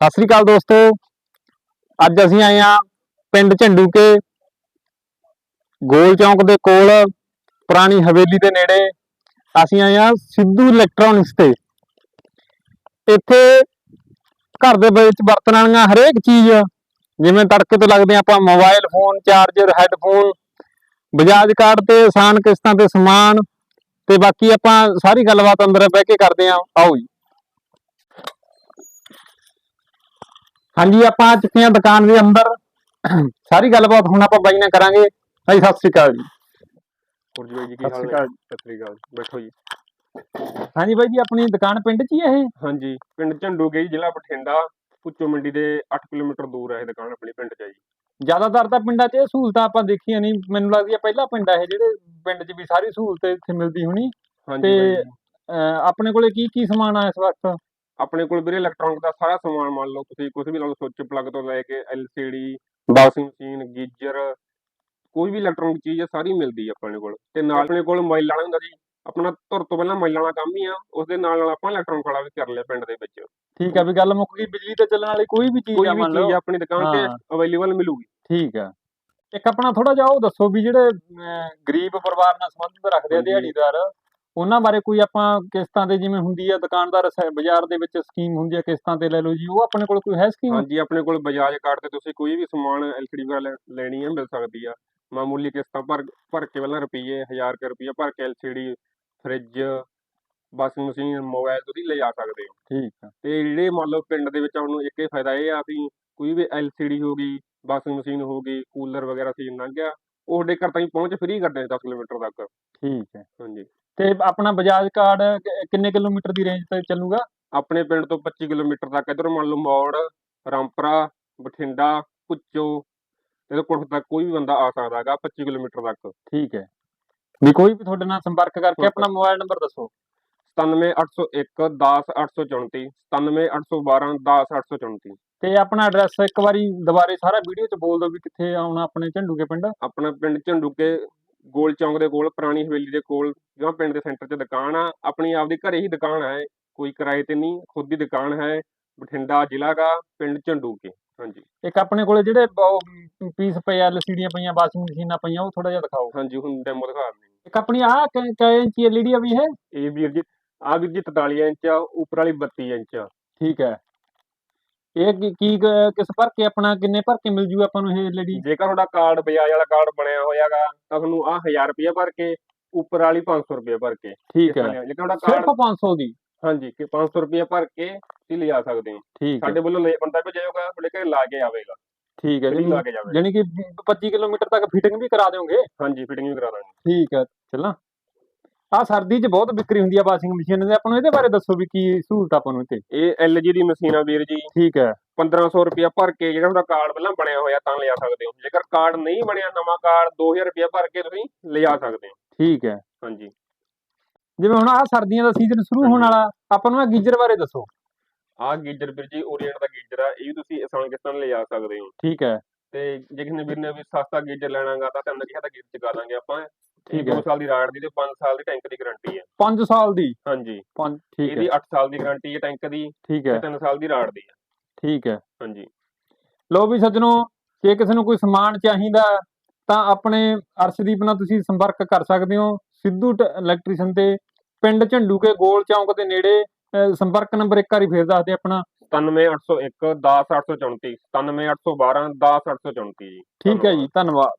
ਸਤਿ ਸ੍ਰੀ ਅਕਾਲ ਦੋਸਤੋ। ਅੱਜ ਅਸੀਂ ਆਏ ਆ ਪਿੰਡ ਝੰਡੂਕੇ, ਗੋਲ ਚੌਂਕ ਦੇ ਕੋਲ, ਪੁਰਾਣੀ ਹਵੇਲੀ ਦੇ ਨੇੜੇ। ਅਸੀਂ ਆਏ ਆ ਸਿੱਧੂ ਇਲੈਕਟ੍ਰੋਨਿਕਸ ਤੇ। ਇੱਥੇ ਘਰ ਦੇ ਵਿੱਚ ਵਰਤਣ ਵਾਲੀਆਂ ਹਰੇਕ ਚੀਜ਼, ਜਿਵੇਂ ਤੜਕੇ ਤੋਂ ਲੱਗਦੇ ਆ ਆਪਾਂ mobile phone charger headphone Bajaj card ਤੇ ਆਸਾਨ ਕਿਸ਼ਤਾਂ ਤੇ ਸਮਾਨ, ਤੇ ਬਾਕੀ ਆਪਾਂ ਸਾਰੀ ਗੱਲਬਾਤ ਅੰਦਰ ਬਹਿ ਕੇ ਕਰਦੇ ਆ ਆਓ ਜੀ। ਹਾਂਜੀ ਆਪਾਂ ਆ ਚੁੱਕੇ ਹਾਂ ਦੁਕਾਨ ਦੇ ਅੰਦਰ। ਸਾਰੀ ਗੱਲਬਾਤ ਹੁਣ ਆਪਾਂ ਬਾਈ ਨਾਲ ਕਰਾਂਗੇ। ਭਾਈ ਸਤਿ ਸ੍ਰੀ ਅਕਾਲ ਜੀ। ਹੋਰ ਜੀ ਬਾਈ ਜੀ ਕੀ ਸਤਿ ਹਾਲ ਸ਼੍ਰੀ ਹੈ ਅਕਾਲ ਸਤਿ ਸ੍ਰੀ ਅਕਾਲ। ਬੈਠੋ ਜੀ। ਹਾਂਜੀ ਬਾਈ ਜੀ ਆਪਣੀ ਦੁਕਾਨ ਪਿੰਡ 'ਚ ਹੀ ਹੈ ਇਹ? ਹਾਂਜੀ ਪਿੰਡ ਝੰਡੂਗੇ ਜੀ ਜ਼ਿਲ੍ਹਾ ਬਠਿੰਡਾ। ਪੁੱਚੋ ਮੰਡੀ ਦੇ 8 ਕਿਲੋਮੀਟਰ ਦੂਰ ਹੈ ਇਹ ਦੁਕਾਨ ਆਪਣੀ ਪਿੰਡ 'ਚ ਹੈ ਜੀ। ਜ਼ਿਆਦਾਤਰ ਤਾਂ ਪਿੰਡਾਂ 'ਚ ਇਹ ਸਹੂਲਤਾਂ ਆਪਾਂ ਦੇਖੀਆਂ ਨਹੀਂ। ਮੈਨੂੰ ਲੱਗਦੀ ਹੈ ਪਹਿਲਾ ਪਿੰਡ ਹੈ ਜਿਹੜੇ ਪਿੰਡ 'ਚ ਵੀ ਸਾਰੀ ਸਹੂਲਤ ਇੱਥੇ ਮਿਲਦੀ ਹੋਣੀ। ਹਾਂਜੀ ਤੇ- ਆਪਣੇ ਕੋਲੇ ਕੀ ਕੀ ਸਮਾਨ ਆ ਇਸ ਵਕਤ? ਆਪਣੇ ਕੋਲ ਵੀਰੇ ਇਲੈਕਟ੍ਰੋਨਿਕ ਦਾ ਸਾਰਾ ਸਮਾਨ ਮੰਨ ਲਓ ਤੁਸੀਂ ਕੁਝ ਵੀ ਲਾ ਲਓ ਸੁੱਚ ਪਲੱਗ ਤੋਂ ਲੈ ਕੇ ਐਲਸੀਡੀ ਵਾਸ਼ਿੰਗ ਮਸ਼ੀਨ ਗੀਜ਼ਰ ਕੋਈ ਵੀ ਇਲੈਕਟ੍ਰੋਨਿਕ ਚੀਜ਼ ਹੈ ਸਾਰੀ ਮਿਲਦੀ ਹੈ ਆਪਣੇ ਕੋਲ। ਤੇ ਨਾਲ ਆਪਣੇ ਕੋਲ ਮੋਬਾਈਲ ਵਾਲਾ ਹੁੰਦਾ ਜੀ ਆਪਣਾ ਧੁਰ ਤੋਂ ਪਹਿਲਾਂ ਮੋਬਾਈਲ ਵਾਲਾ ਕੰਮ ਹੀ ਆ ਉਸ ਦੇ ਨਾਲ ਨਾਲ ਆਪਾਂ ਇਲੈਕਟ੍ਰੋਨਿਕ ਵਾਲਾ ਵੀ ਕਰ ਲਿਆ ਪਿੰਡ ਦੇ ਵਿੱਚ। ਠੀਕ ਆ ਵੀ ਗੱਲ ਮੁੱਕ ਗਈ ਬਿਜਲੀ ਤੇ ਚੱਲਣ ਵਾਲੀ ਕੋਈ ਵੀ ਚੀਜ਼ ਕੋਈ ਆ ਵੀ ਮੰਨ ਚੀਜ਼ ਲਓ ਆਪਣੀ ਦੁਕਾਨ ਤੇ। ਅਵੇਲੇਬਲ ਮਿਲੂਗੀ। ਠੀਕ ਆ। ਇੱਕ ਆਪਣਾ ਥੋੜਾ ਜਿਹਾ ਉਹ ਦੱਸੋ ਵੀ ਜਿਹੜੇ ਗਰੀਬ ਪਰਿਵਾਰ ਨਾਲ ਸੰਬੰਧ ਰੱਖਦੇ ਆ। ਦਿਹਾੜੀਦਾਰ। ਉਹਨਾਂ ਬਾਰੇ ਕੋਈ ਆਪਾਂ ਕਿਸ਼ਤਾਂ ਤੇ ਜਿਵੇਂ ਹੁੰਦੀ ਆ ਦੁਕਾਨਦਾਰ ਸ- ਬਾਜ਼ਾਰ ਦੇ ਵਿੱਚ ਸਕੀਮ ਹੁੰਦੀ ਆ ਕਿਸ਼ਤਾਂ ਤੇ ਲੈ ਲਓ ਜੀ ਉਹ ਆਪਣੇ ਕੋਲ ਕੋਈ ਹੈ ਸਕੀਮ ਹਾਂਜੀ ਆਪਣੇ ਕੋਲ ਬਜਾਜ ਕਾਰਡ ਤੇ ਤੁਸੀਂ ਕੋਈ ਵੀ ਸਮਾਨ ਐਲਸੀਡੀ ਵਗੈਰਾ ਲੈ- ਲੈਣੀ ਹੈ ਮਿਲ ਸਕਦੀ ਆ। ਮਾਮੂਲੀ ਕਿਸ਼ਤਾਂ ਭਰ ਭਰ ਕੇ ਪਹਿਲਾਂ ਰੁਪਈਏ 1000 ਰੁਪਏ ਰੁਪਈਆ ਭਰ ਕੇ LCD fridge washing machine mobile ਤੁਸੀਂ ਲੈ ਜਾ ਸਕਦੇ ਹੋ। ਠੀਕ ਆ। ਤੇ ਜਿਹੜੇ ਮੰਨ ਲਓ ਪਿੰਡ ਦੇ ਵਿੱਚ ਸਾਨੂੰ ਇੱਕ ਇਹ ਫਾਇਦਾ ਇਹ ਆ ਵੀ ਕੋਈ ਵੀ ਐਲਸੀਡੀ ਹੋ ਗਈ ਵਾਸ਼ਿੰਗ ਮਸ਼ੀਨ ਹੋ ਗਈ ਕੂਲਰ ਵਗੈਰਾ ਸੀ ਲੰਘ ਗਿਆ ਉਹ ਤੁਹਾਡੇ ਘਰ ਤਾਈਂ ਪਹੁੰਚ ਫ੍ਰੀ ਕਰਦੇ ਨੇ 10 ਕਿਲੋਮੀਟਰ ਤੱਕ। ਠੀਕ ਹੈ। ਹਾਂਜੀ। ਤੇ ਆਪਣਾ ਬਜਾਜ ਕਾਰਡ ਕਿ- ਕਿੰਨੇ ਕਿਲੋਮੀਟਰ ਦੀ ਰੇਂਜ ਤੇ ਚੱਲੂਗਾ? ਆਪਣੇ ਪਿੰਡ ਤੋਂ 25 ਕਿਲੋਮੀਟਰ ਤੱਕ ਇਧਰ ਮੰਨ ਲਓ ਮੌੜ ਰਾਮਪਰਾ ਬਠਿੰਡਾ ਪੁੱਚੋ ਇਹਦੇ ਕੋਲ ਤੱਕ ਕੋਈ ਵੀ ਬੰਦਾ ਆ ਸਕਦਾ ਹੈਗਾ 25 ਕਿਲੋਮੀਟਰ ਤੱਕ। ਠੀਕ ਹੈ। ਵੀ ਕੋਈ ਵੀ ਤੁਹਾਡੇ ਨਾਲ ਸੰਪਰਕ ਕਰਕੇ ਆਪਣਾ ਮੋਬਾਈਲ ਨੰਬਰ ਦੱਸੋ। 97801 10834 97812 10834 ਤੇ ਆਪਣਾ ਐਡਰੈਸ ਇੱਕ ਵਾਰੀ ਦੁਬਾਰੇ ਸਾਰਾ ਵੀਡੀਓ 'ਚ ਬੋਲ ਦਿਓ ਵੀ ਕਿੱਥੇ ਆਉਣਾ ਆਪਣੇ ਝੰਡੂਕੇ ਪਿੰਡ। ਆਪਣਾ ਪਿੰਡ ਝੰਡੂਕੇ ਗੋਲ ਚੌਂਕ ਦੇ ਕੋਲ ਪੁਰਾਣੀ ਹਵੇਲੀ ਦੇ ਕੋਲ ਜਿਹੜਾ ਪਿੰਡ ਦੇ ਸੈਂਟਰ 'ਚ ਦੁਕਾਨ ਆ ਆਪਣੀ ਆਪਦੀ ਘਰੇ ਹੀ ਦੁਕਾਨ ਹੈ। ਕੋਈ ਕਿਰਾਏ ਤੇ ਨਹੀਂ ਖੁਦ ਦੀ ਦੁਕਾਨ ਹੈ ਬਠਿੰਡਾ ਜ਼ਿਲ੍ਹਾ ਦਾ ਪਿੰਡ ਝੰਡੂਕੇ। ਹਾਂਜੀ। ਇੱਕ ਆਪਣੇ ਕੋਲੇ ਜਿਹੜੇ ਪੀਸ ਪਏ ਆ ਐਲਸੀਡੀਆਂ ਪਈਆਂ ਵਾਸ਼ਿੰਗ ਮਸ਼ੀਨਾਂ ਪਈਆਂ ਉਹ ਥੋੜਾ ਜਿਹਾ ਦਿਖਾਓ। ਹਾਂਜੀ ਹੁਣ ਡੈਮੋ ਦਿਖਾ ਦਿੰਦੇ ਇੱਕ ਆਪਣੀ ਆਹ ਕ- ਕੈ ਇੰਚੀ ਐਲਈਡੀ ਆ ਵੀ ਹੈ ਇਹ ਵੀਰ ਜੀ ਆ ਵੀਰ ਜੀ 43 ਇੰਚ ਆ ਉੱਪਰ ਵਾਲੀ 32 ਇੰਚ ਆ। ਠੀਕ ਹੈ। ਇਹ ਕੀ ਕੀ ਕ- ਕਿਸ ਭਰ ਕੇ ਆਪਣਾ ਕਿੰਨੇ ਭਰ ਕੇ ਮਿਲ ਜੂ ਆਪਾਂ ਨੂੰ ਇਹ ਐਲਈਡੀ ਜੇਕਰ ਤੁਹਾਡਾ ਕਾਰਡ ਬਜਾਜ ਵਾਲਾ ਕਾਰਡ ਬਣਿਆ ਹੋਇਆਗਾ ਤਾਂ ਤੁਹਾਨੂੰ ਆ 1000 ਰੁਪਏ ਭਰ ਕੇ ਉੱਪਰ ਵਾਲੀ 500 ਰੁਪਏ ਭਰ ਕੇ ਠੀਕ ਹੈ। ਜੇਕਰ ਤੁਹਾਡਾ ਸਿਰਫ ਕਾਰਡ 500 ਦੀ? ਹਾਂਜੀ ਕਿ 500 ਰੁਪਏ ਭਰ ਕੇ ਤੁਸੀਂ ਲਿਜਾ ਸਕਦੇ ਹੋ। ਠੀਕ ਹੈ। ਸਾਡੇ ਵੱਲੋਂ ਲੈ- ਬੰਦਾ ਭੇਜੇਗਾ ਤੁਹਾਡੇ ਘਰੇ ਲਾ ਕੇ ਆਵੇਗਾ। ਠੀਕ ਹੈ ਫਿਟਿੰਗ ਲਾ ਕੇ ਜਾਵੇਗਾ। ਜਾਨੀ ਕਿ 25 ਕਿਲੋਮੀਟਰ ਤੱਕ ਫਿਟਿੰਗ ਵੀ ਕਰਾ ਦਿਓਗੇ? ਹਾਂਜੀ ਫਿਟਿੰਗ ਵੀ ਕਰਾ ਦਾਂਗੇ। ਠੀਕ ਹੈ ਚੱਲਾਂ। ਆ ਸਰਦੀ 'ਚ ਬਹੁਤ ਵਿਕਰੀ ਹੁੰਦੀ ਆ ਵਾਸ਼ਿੰਗ ਮਸ਼ੀਨ ਦੇ। ਆਪਾਂ ਨੂੰ ਇਹਦੇ ਬਾਰੇ ਦੱਸੋ ਵੀ ਕੀ ਸਹੂਲਤ ਆਪਾਂ ਨੂੰ ਇੱਥੇ? ਇਹ LG ਦੀ ਮਸ਼ੀਨ ਆ ਵੀਰ ਜੀ। ਠੀਕ ਹੈ। 1500 ਰੁਪਏ ਭਰ ਕੇ ਜਿਹੜਾ ਤੁਹਾਡਾ ਕਾਰਡ ਪਹਿਲਾਂ ਬਣਿਆ ਹੋਇਆ ਤਾਂ ਲਿਜਾ ਸਕਦੇ ਹੋ। ਜੇਕਰ ਕਾਰਡ ਨਹੀਂ ਬਣਿਆ ਨਵਾਂ ਕਾਰਡ 2000 ਰੁਪਏ ਭਰ ਕੇ ਤੁਸੀਂ ਲਿਜਾ ਸਕਦੇ ਹੋ। ਠੀਕ ਹੈ। ਹਾਂਜੀ। ਜਿਵੇਂ ਹੁਣ ਆ ਸਰਦੀਆਂ ਦਾ ਸੀਜ਼ਨ ਸ਼ੁਰੂ ਹੋਣ। ਵਾਲਾ ਆਪਾਂ ਨੂੰ ਆ ਗੀਜ਼ਰ ਬਾਰੇ ਦੱਸੋ। ਆਹ ਗੀਜ਼ਰ ਵੀਰ ਜੀ ਓਰੀਐਂਟ ਦਾ ਗੀਜ਼ਰ ਆ। ਇਹ ਵੀ ਤੁਸੀਂ ਆਸਾਨ ਕਿਸ ਤਰ੍ਹਾਂ ਲਿਜਾ ਸਕਦੇ ਹੋ। ਠੀਕ ਹੈ। ਤੇ ਜੇ ਕਿਸੇ ਨੇ ਵੀਰ ਨੇ ਵੀ ਸਸਤਾ ਗੀਜ਼ਰ ਲੈਣਾਗਾ ਤਾਂ ਤੁਹਾਨੂੰ ਕਿਹਾ ਤਾਂ ਗੀਜ਼ਰ ਦਾਂਗੇ ਆਪਾਂ। ਠੀਕ ਹੈ। 2 ਸਾਲ ਦੀ ਰਾੜ ਦੀ ਤੇ 5 ਸਾਲ ਦੀ ਟੈਂਕ ਦੀ ਗਾਰੰਟੀ ਹੈ। 5 ਸਾਲ ਦੀ? ਹਾਂਜੀ। ਪੰਜ ਠੀਕ ਇਹਦੀ ਹੈ। 8 ਸਾਲ ਦੀ ਗਾਰੰਟੀ ਹੈ ਟੈਂਕ ਦੀ ਠੀਕ ਤੇ ਹੈ। 3 ਸਾਲ ਦੀ ਰਾੜ ਦੀ ਹੈ। ਠੀਕ ਹੈ। ਹਾਂਜੀ। ਲੋ ਵੀ ਸੱਜਣੋ ਜੇ ਕਿਸੇ ਨੂੰ ਕੋਈ ਸਮਾਨ ਚਾਹੀਦਾ ਤਾਂ ਆਪਣੇ ਅਰਸ਼ਦੀਪ ਨਾਲ ਤੁਸੀਂ ਸੰਪਰਕ ਕਰ ਸਕਦੇ ਹੋ। ਸਿੱਧੂ ਇਲੈਕਟ੍ਰੀਸ਼ੀਅਨ ਤੇ ਪਿੰਡ ਝੰਡੂਕੇ ਗੋਲ ਚੌਂਕ ਦੇ ਨੇੜੇ ਸੰਪਰਕ ਨੰਬਰ ਇੱਕ ਵਾਰੀ ਫੇਰ ਦੱਸ ਦੇ ਆਪਣਾ। 97801 10834 97812 10834 ਜੀ। ਠੀਕ ਹੈ ਜੀ ਧੰਨਵਾਦ।